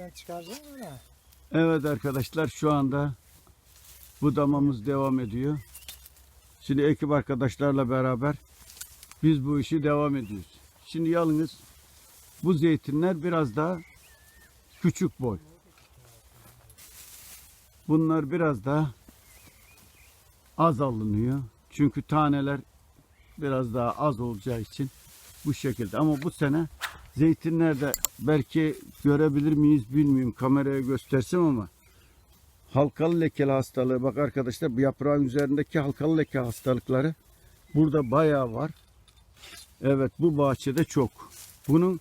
Eldiven çıkaracaksın mı? Evet arkadaşlar şu anda budamamız devam ediyor. Şimdi ekip arkadaşlarla beraber biz bu işi devam ediyoruz. Şimdi yalnız bu zeytinler biraz daha küçük boy. Bunlar biraz daha az alınıyor. Çünkü taneler biraz daha az olacağı için bu şekilde. Ama bu sene zeytinlerde belki görebilir miyiz bilmiyorum. Kameraya göstersem ama halkalı lekeli hastalığı bak arkadaşlar bu yaprağın üzerindeki halkalı leke hastalıkları burada bayağı var. Evet bu bahçede çok. Bunun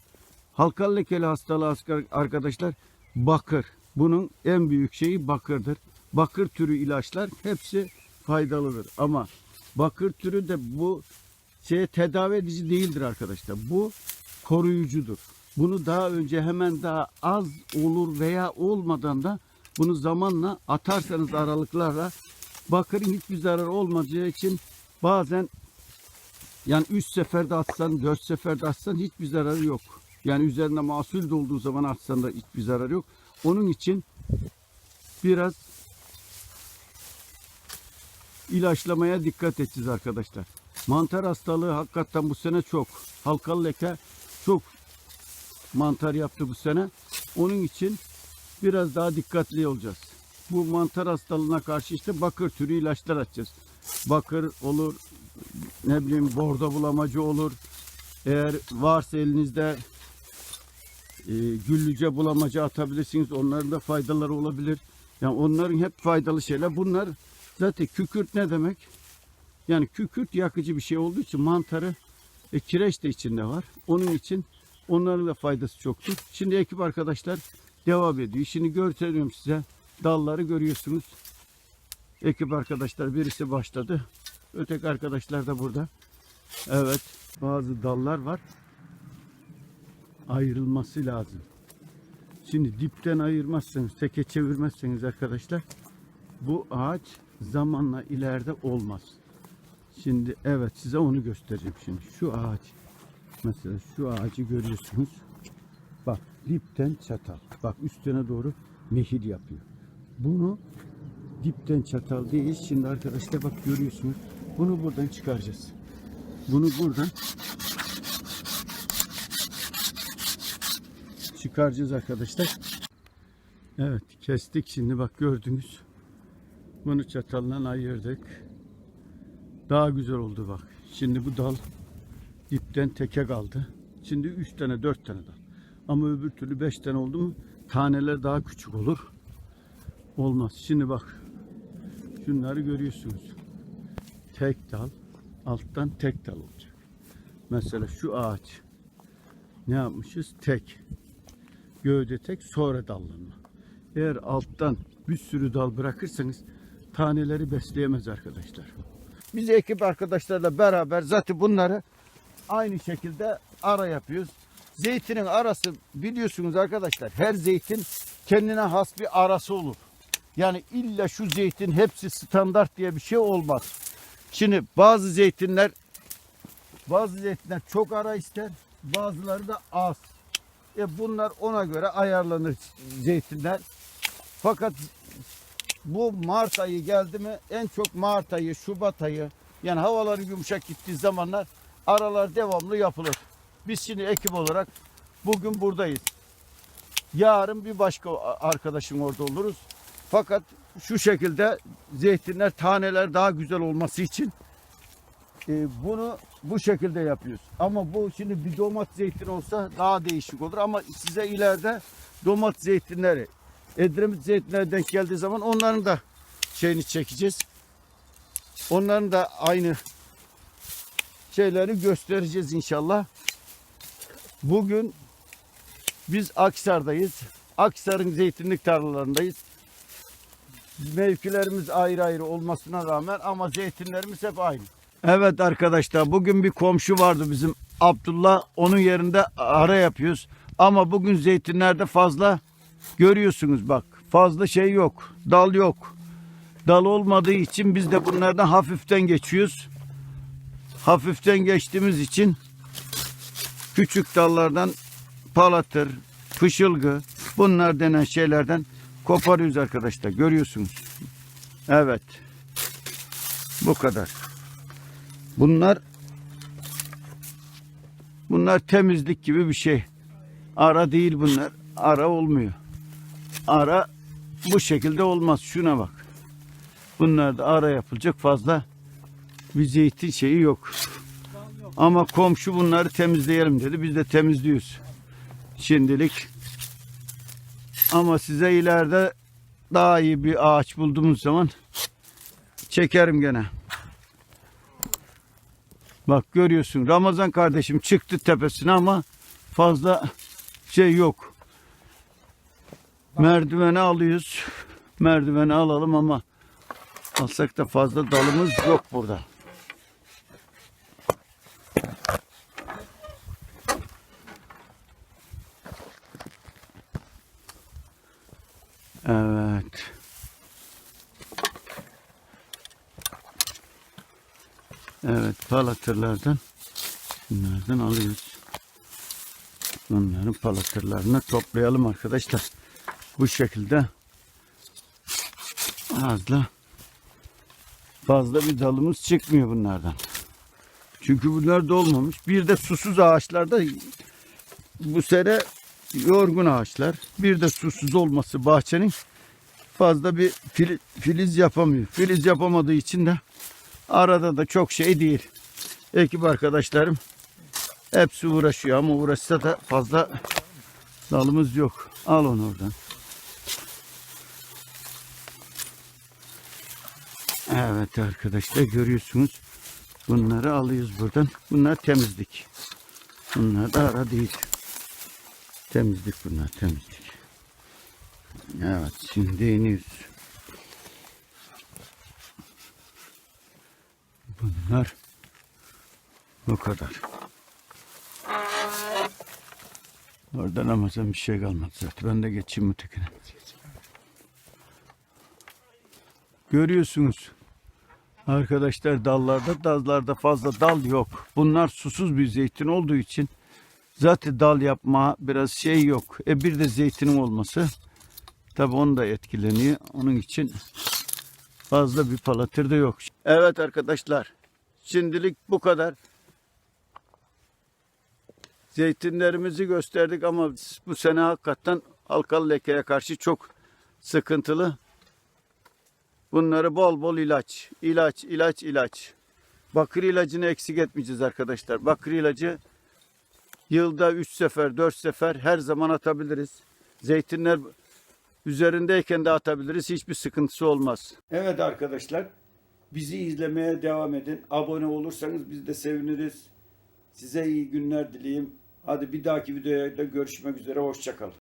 halkalı lekeli hastalığı arkadaşlar bakır. Bunun en büyük şeyi bakırdır. Bakır türü ilaçlar hepsi faydalıdır. Ama bakır türü de bu şeye tedavi edici değildir arkadaşlar. Bu koruyucudur. Bunu daha önce hemen daha az olur veya olmadan da bunu zamanla atarsanız aralıklarla bakırın hiçbir zararı olmayacağı için bazen yani 3 seferde atsan, 4 seferde atsan hiçbir zararı yok. Yani üzerinde mahsul de zaman atsan da hiçbir zararı yok. Onun için biraz ilaçlamaya dikkat edeceğiz arkadaşlar. Mantar hastalığı hakikaten bu sene çok. Halkalı leke çok mantar yaptı bu sene. Onun için biraz daha dikkatli olacağız. Bu mantar hastalığına karşı işte bakır türü ilaçlar atacağız. Bakır olur, ne bileyim bordo bulamacı olur. Eğer varsa elinizde e, güllüce bulamacı atabilirsiniz. Onların da faydaları olabilir. Yani onların hep faydalı şeyler. Bunlar zaten kükürt ne demek? Yani kükürt yakıcı bir şey olduğu için mantarı e, kireç de içinde var. Onun için onların da faydası çoktur. Şimdi ekip arkadaşlar devam ediyor. Şimdi gösteriyorum size. Dalları görüyorsunuz. Ekip arkadaşlar birisi başladı. Öteki arkadaşlar da burada. Evet bazı dallar var. Ayrılması lazım. Şimdi dipten ayırmazsanız, teke çevirmezseniz arkadaşlar bu ağaç zamanla ileride olmaz. Şimdi evet size onu göstereceğim şimdi. Şu ağaç mesela şu ağacı görüyorsunuz. Bak dipten çatal. Bak üstüne doğru mehir yapıyor. Bunu dipten çatal değil. Şimdi arkadaşlar bak görüyorsunuz. Bunu buradan çıkaracağız. Bunu buradan çıkaracağız arkadaşlar. Evet kestik şimdi bak gördünüz. Bunu çatalla ayırdık. Daha güzel oldu bak. Şimdi bu dal dipten teke kaldı. Şimdi 3 tane 4 tane dal. Ama öbür türlü 5 tane oldu mu taneler daha küçük olur. Olmaz. Şimdi bak. Şunları görüyorsunuz. Tek dal. Alttan tek dal olacak. Mesela şu ağaç. Ne yapmışız? Tek. Gövde tek sonra dallanma. Eğer alttan bir sürü dal bırakırsanız taneleri besleyemez arkadaşlar. Biz ekip arkadaşlarla beraber zaten bunları aynı şekilde ara yapıyoruz. Zeytinin arası biliyorsunuz arkadaşlar her zeytin kendine has bir arası olur. Yani illa şu zeytin hepsi standart diye bir şey olmaz. Şimdi bazı zeytinler bazı zeytinler çok ara ister, bazıları da az. E bunlar ona göre ayarlanır zeytinler. Fakat bu Mart ayı geldi mi en çok Mart ayı, Şubat ayı yani havaların yumuşak gittiği zamanlar aralar devamlı yapılır. Biz şimdi ekip olarak bugün buradayız. Yarın bir başka arkadaşım orada oluruz. Fakat şu şekilde zeytinler taneler daha güzel olması için e, bunu bu şekilde yapıyoruz. Ama bu şimdi bir domat zeytin olsa daha değişik olur ama size ileride domat zeytinleri Edremit zeytinleri denk geldiği zaman onların da şeyini çekeceğiz. Onların da aynı şeyleri göstereceğiz inşallah. Bugün biz Aksar'dayız. Aksar'ın zeytinlik tarlalarındayız. Mevkilerimiz ayrı ayrı olmasına rağmen ama zeytinlerimiz hep aynı. Evet arkadaşlar bugün bir komşu vardı bizim Abdullah. Onun yerinde ara yapıyoruz. Ama bugün zeytinlerde fazla görüyorsunuz bak. Fazla şey yok. Dal yok. Dal olmadığı için biz de bunlardan hafiften geçiyoruz. Hafiften geçtiğimiz için küçük dallardan palatır, fışılgı bunlar denen şeylerden koparıyoruz arkadaşlar. Görüyorsunuz. Evet. Bu kadar. Bunlar bunlar temizlik gibi bir şey. Ara değil bunlar. Ara olmuyor. Ara bu şekilde olmaz. Şuna bak. Bunlarda ara yapılacak fazla bir zeytin şeyi yok. Ama komşu bunları temizleyelim dedi. Biz de temizliyoruz. Şimdilik. Ama size ileride daha iyi bir ağaç bulduğumuz zaman çekerim gene. Bak görüyorsun Ramazan kardeşim çıktı tepesine ama fazla şey yok. Merdiveni alıyoruz. Merdiveni alalım ama alsak da fazla dalımız yok burada. Evet. Evet palatırlardan bunlardan alıyoruz. Bunların palatırlarını toplayalım arkadaşlar. Bu şekilde fazla fazla bir dalımız çıkmıyor bunlardan. Çünkü bunlar dolmamış. Bir de susuz ağaçlarda bu sene yorgun ağaçlar. Bir de susuz olması bahçenin fazla bir fili- filiz yapamıyor. Filiz yapamadığı için de arada da çok şey değil. Ekip arkadaşlarım hepsi uğraşıyor ama uğraşsa da fazla dalımız yok. Al onu oradan. Evet arkadaşlar görüyorsunuz. Bunları alıyoruz buradan. Bunlar temizlik. Bunlar da ara değil. Temizlik bunlar temizlik. Evet şimdi iniyoruz. Bunlar bu kadar. Oradan Ramazan bir şey kalmadı zaten. Ben de geçeyim ötekine. Görüyorsunuz. Arkadaşlar dallarda dallarda fazla dal yok. Bunlar susuz bir zeytin olduğu için zaten dal yapma biraz şey yok. E bir de zeytinin olması tabi onu da etkileniyor. Onun için fazla bir palatır da yok. Evet arkadaşlar. Şimdilik bu kadar. Zeytinlerimizi gösterdik ama bu sene hakikaten halkalı lekeye karşı çok sıkıntılı. Bunları bol bol ilaç, ilaç, ilaç, ilaç. Bakır ilacını eksik etmeyeceğiz arkadaşlar. Bakır ilacı yılda 3 sefer, 4 sefer her zaman atabiliriz. Zeytinler üzerindeyken de atabiliriz. Hiçbir sıkıntısı olmaz. Evet arkadaşlar. Bizi izlemeye devam edin. Abone olursanız biz de seviniriz. Size iyi günler dileyim. Hadi bir dahaki videoda görüşmek üzere. Hoşçakalın.